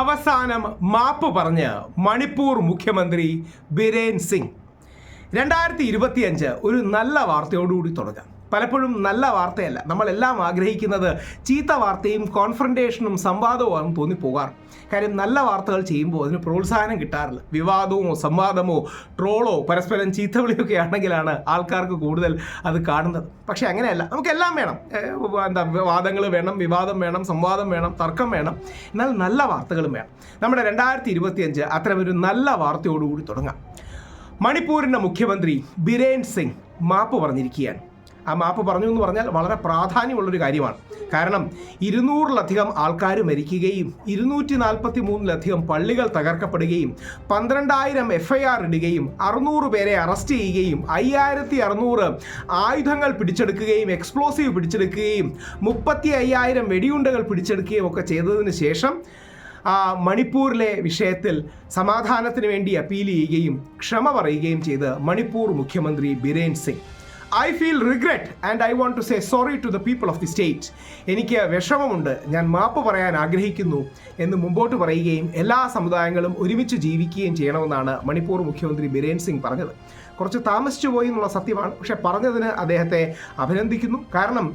അവസാനം മാപ്പ് പറഞ്ഞ് മണിപ്പൂർ മുഖ്യമന്ത്രി ബിരേൻ സിംഗ്. രണ്ടായിരത്തി ഇരുപത്തിയഞ്ച് ഒരു നല്ല വാർത്തയോടുകൂടി തുടങ്ങാം. പലപ്പോഴും നല്ല വാർത്തയല്ല. നമ്മളെല്ലാം ആഗ്രഹിക്കുന്നത് ചീത്ത വാർത്തയും കോൺഫ്രണ്ടേഷനും സംവാദവും തോന്നിപ്പോകാറ് കാര്യം നല്ല വാർത്തകൾ ചെയ്യുമ്പോൾ അതിന് പ്രോത്സാഹനം കിട്ടാറില്ല. വിവാദമോ സംവാദമോ ട്രോളോ പരസ്പരം ചീത്തവിളിയൊക്കെ ആണെങ്കിലാണ് ആൾക്കാർക്ക് കൂടുതൽ അത് കാണുന്നത്. പക്ഷേ അങ്ങനെയല്ല. നമുക്കെല്ലാം വേണം. എന്താ വാദങ്ങൾ വേണം വിവാദം വേണം സംവാദം വേണം തർക്കം വേണം. എന്നാൽ നല്ല വാർത്തകളും വേണം. നമ്മുടെ രണ്ടായിരത്തി ഇരുപത്തിയഞ്ച് അത്തരമൊരു നല്ല വാർത്തയോടുകൂടി തുടങ്ങാം. മണിപ്പൂരിന്റെ മുഖ്യമന്ത്രി ബിരേൻ സിംഗ് മാപ്പ് പറഞ്ഞിരിക്കുകയാണ്. ആ മാപ്പ് പറഞ്ഞു എന്ന് പറഞ്ഞാൽ വളരെ പ്രാധാന്യമുള്ളൊരു കാര്യമാണ്. കാരണം ഇരുന്നൂറിലധികം ആൾക്കാർ മരിക്കുകയും ഇരുന്നൂറ്റി നാൽപ്പത്തി മൂന്നിലധികം പള്ളികൾ തകർക്കപ്പെടുകയും പന്ത്രണ്ടായിരം എഫ് ഐ ആർ ഇടുകയും അറുന്നൂറ് പേരെ അറസ്റ്റ് ചെയ്യുകയും അയ്യായിരത്തി അറുന്നൂറ് ആയുധങ്ങൾ പിടിച്ചെടുക്കുകയും എക്സ്പ്ലോസീവ് പിടിച്ചെടുക്കുകയും മുപ്പത്തി അയ്യായിരം വെടിയുണ്ടകൾ പിടിച്ചെടുക്കുകയും ഒക്കെ ചെയ്തതിന് ശേഷം ആ മണിപ്പൂരിലെ വിഷയത്തിൽ സമാധാനത്തിന് വേണ്ടി അപ്പീൽ ചെയ്യുകയും ക്ഷമ പറയുകയും ചെയ്ത് മണിപ്പൂർ മുഖ്യമന്ത്രി Biren Singh. I feel regret and I want to say sorry to the people of the state എനിക്ക് വിഷമമുണ്ട്. ഞാൻ മാപ്പ് പറയാൻ ആഗ്രഹിക്കുന്നു എന്ന് മുമ്പോട്ട് പറയുകയും എല്ലാ സമുദായങ്ങളും ഒരുമിച്ച് ജീവിക്കുകയും ചെയ്യണമെന്നാണ് മണിപ്പൂർ മുഖ്യമന്ത്രി ബിരേൻ സിംഗ് പറഞ്ഞത്. കുറച്ച് താമസിച്ചു പോയി എന്നുള്ള സത്യമാണ്. പക്ഷെ പറഞ്ഞതിന് അദ്ദേഹത്തെ അഭിനന്ദിക്കുന്നു. കാരണം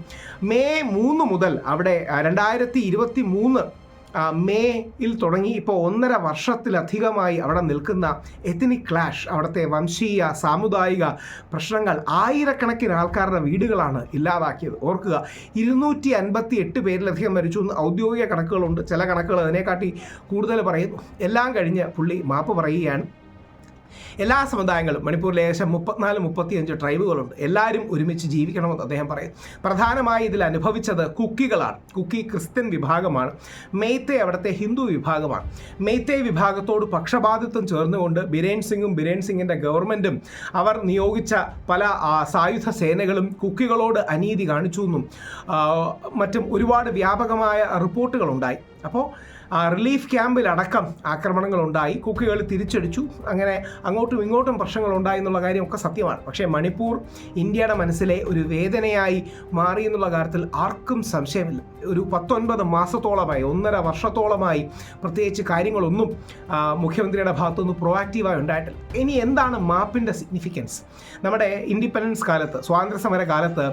മെയ് മൂന്ന് മുതൽ അവിടെ രണ്ടായിരത്തി ഇരുപത്തി മൂന്ന് മേയിൽ തുടങ്ങി ഇപ്പോൾ ഒന്നര വർഷത്തിലധികമായി അവിടെ നിൽക്കുന്ന എത്തനിക് ക്ലാഷ് അവിടുത്തെ വംശീയ സാമുദായിക പ്രശ്നങ്ങൾ ആയിരക്കണക്കിന് ആൾക്കാരുടെ വീടുകളാണ് ഇല്ലാതാക്കിയത്. ഓർക്കുക ഇരുന്നൂറ്റി അൻപത്തി എട്ട് പേരിലധികം മരിച്ചു. എന്ന് ഔദ്യോഗിക കണക്കുകളുണ്ട്. ചില കണക്കുകൾ അതിനെക്കാട്ടി കൂടുതൽ പറയുന്നു. എല്ലാം കഴിഞ്ഞ് പുള്ളി മാപ്പ് പറയുകയാണ്. എല്ലാ സമുദായങ്ങളും മണിപ്പൂരിൽ ഏകദേശം മുപ്പത്തിനാല് മുപ്പത്തിയഞ്ച് ട്രൈബുകളുണ്ട്. എല്ലാവരും ഒരുമിച്ച് ജീവിക്കണമെന്ന് അദ്ദേഹം പറയും. പ്രധാനമായി ഇതിൽ അനുഭവിച്ചത് കുക്കികളാണ്. കുക്കി ക്രിസ്ത്യൻ വിഭാഗമാണ്. മെയ്ത്തെ അവിടുത്തെ ഹിന്ദു വിഭാഗമാണ്. മെയ്ത്തെ വിഭാഗത്തോട് പക്ഷപാതിത്വം ചേർന്നുകൊണ്ട് ബിരേൻ സിംഗും ബിരേൻ സിംഗിന്റെ ഗവൺമെന്റും അവർ നിയോഗിച്ച പല സായുധ സേനകളും കുക്കികളോട് അനീതി കാണിച്ചു എന്നും മറ്റും ഒരുപാട് വ്യാപകമായ റിപ്പോർട്ടുകളുണ്ടായി. അപ്പോൾ റിലീഫ് ക്യാമ്പിലടക്കം ആക്രമണങ്ങളുണ്ടായി കുക്കികൾ തിരിച്ചടിച്ചു. അങ്ങനെ അങ്ങോട്ടും ഇങ്ങോട്ടും പ്രശ്നങ്ങൾ ഉണ്ടായി എന്നുള്ള കാര്യമൊക്കെ സത്യമാണ്. പക്ഷേ മണിപ്പൂർ ഇന്ത്യയുടെ മനസ്സിലെ ഒരു വേദനയായി മാറി എന്നുള്ള കാര്യത്തിൽ ആർക്കും സംശയമില്ല. ഒരു പത്തൊൻപത് മാസത്തോളമായി ഒന്നര വർഷത്തോളമായി പ്രത്യേകിച്ച് കാര്യങ്ങളൊന്നും മുഖ്യമന്ത്രിയുടെ ഭാഗത്തുനിന്ന് പ്രൊവാക്റ്റീവായി ഉണ്ടായിട്ടില്ല. ഇനി എന്താണ് മാപ്പിന്റെ സിഗ്നിഫിക്കൻസ് നമ്മുടെ ഇൻഡിപെൻഡൻസ് കാലത്ത് സ്വാതന്ത്ര്യ സമര കാലത്ത്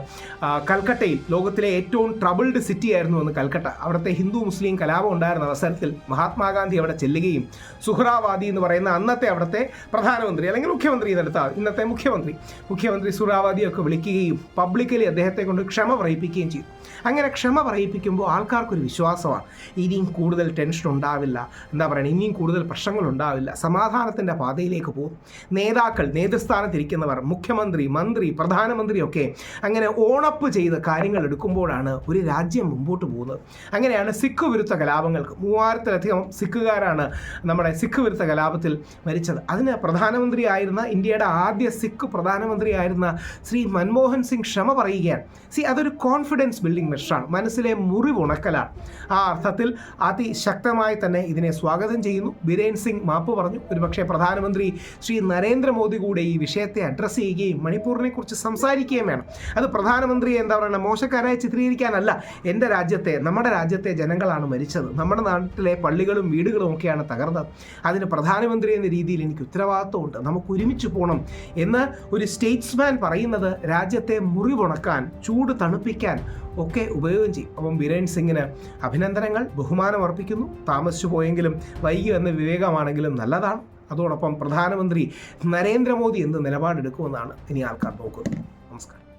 കൽക്കട്ടയിൽ ലോകത്തിലെ ഏറ്റവും ട്രബിൾഡ് സിറ്റി ആയിരുന്നു എന്ന് കൽക്കട്ട. അവിടുത്തെ ഹിന്ദു മുസ്ലിം കലാപം ഉണ്ടായിരുന്ന അവസരത്തിൽ മഹാത്മാഗാന്ധി അവിടെ ചെല്ലുകയും സുഹ്രാവാദി എന്ന് പറയുന്ന അന്നത്തെ അവിടുത്തെ പ്രധാനമന്ത്രി അല്ലെങ്കിൽ മുഖ്യമന്ത്രി എന്നെടുത്താൽ ഇന്നത്തെ മുഖ്യമന്ത്രി. മുഖ്യമന്ത്രി സുഹ്രാവാദിയൊക്കെ വിളിക്കുകയും പബ്ലിക്കലി അദ്ദേഹത്തെ കൊണ്ട് ക്ഷമ പറയിപ്പിക്കുകയും ചെയ്തു. അങ്ങനെ ക്ഷമ പറയിപ്പിക്കുമ്പോൾ ആൾക്കാർക്കൊരു വിശ്വാസമാണ്. ഇനിയും കൂടുതൽ ടെൻഷൻ ഉണ്ടാവില്ല. എന്താ പറയുക ഇനിയും കൂടുതൽ പ്രശ്നങ്ങൾ ഉണ്ടാവില്ല. സമാധാനത്തിന്റെ പാതയിലേക്ക് പോകും. നേതാക്കൾ നേതൃസ്ഥാനത്തിരിക്കുന്നവർ മുഖ്യമന്ത്രി മന്ത്രി പ്രധാനമന്ത്രിയൊക്കെ അങ്ങനെ ഓണപ്പ് ചെയ്ത് കാര്യങ്ങൾ എടുക്കുമ്പോഴാണ് ഒരു രാജ്യം മുമ്പോട്ട് പോകുന്നത്. അങ്ങനെയാണ് സിഖ് വിരുദ്ധ കലാപങ്ങൾക്ക് മൂവായിരത്തിലധികം സിഖുകാരാണ് നമ്മുടെ സിഖ് വിരുദ്ധ കലാപത്തിൽ മരിച്ചത്. അതിന് പ്രധാനമന്ത്രിയായിരുന്ന ഇന്ത്യയുടെ ആദ്യ സിഖ് പ്രധാനമന്ത്രിയായിരുന്ന ശ്രീ മൻമോഹൻ സിംഗ് ക്ഷമ പറയുകയാണ്. സി അതൊരു കോൺഫിഡൻസ് ബിൽഡിംഗ് മെഷറാണ് മനസ്സിലെ മുറിവുണക്കലാണ്. ആ അർത്ഥത്തിൽ അതിശക്തമായി തന്നെ ഇതിനെ സ്വാഗതം ചെയ്യുന്നു. ബിരേൻ സിംഗ് മാപ്പ് പറഞ്ഞു. ഒരുപക്ഷെ പ്രധാനമന്ത്രി ശ്രീ നരേന്ദ്രമോദി കൂടെ ഈ വിഷയത്തെ അഡ്രസ്സ് ചെയ്യുകയും മണിപ്പൂരിനെ കുറിച്ച് സംസാരിക്കുകയും വേണം. അത് പ്രധാനമന്ത്രി എന്താ പറയുക മോശക്കാരായി ചിത്രീകരിക്കാനല്ല. എന്റെ രാജ്യത്തെ നമ്മുടെ രാജ്യത്തെ ജനങ്ങളാണ് മരിച്ചത്. നമ്മുടെ നാട്ടിലെ പള്ളികളും വീടുകളും ഒക്കെയാണ് തകർന്നത്. അതിന് പ്രധാനമന്ത്രി എന്ന രീതിയിൽ എനിക്ക് ഉത്തരവാദിത്വമുണ്ട്. നമുക്ക് ഒരുമിച്ച് പോകണം എന്ന് ഒരു സ്റ്റേറ്റ്സ്മാൻ പറയുന്നത് രാജ്യത്തെ മുറിവുണക്കാൻ ചൂട് തണുപ്പിക്കാൻ ഒക്കെ ഉപയോഗം ചെയ്യും. അപ്പം ബിരേൻ സിംഗിന് അഭിനന്ദനങ്ങൾ. ബഹുമാനം അർപ്പിക്കുന്നു. താമസിച്ചു പോയെങ്കിലും വൈകി എന്ന വിവേകമാണെങ്കിലും നല്ലതാണ്. അതോടൊപ്പം പ്രധാനമന്ത്രി നരേന്ദ്രമോദി എന്ത് നിലപാടെടുക്കുമെന്നാണ് ഇനി ആൾക്കാർ നോക്കുന്നത്. നമസ്കാരം.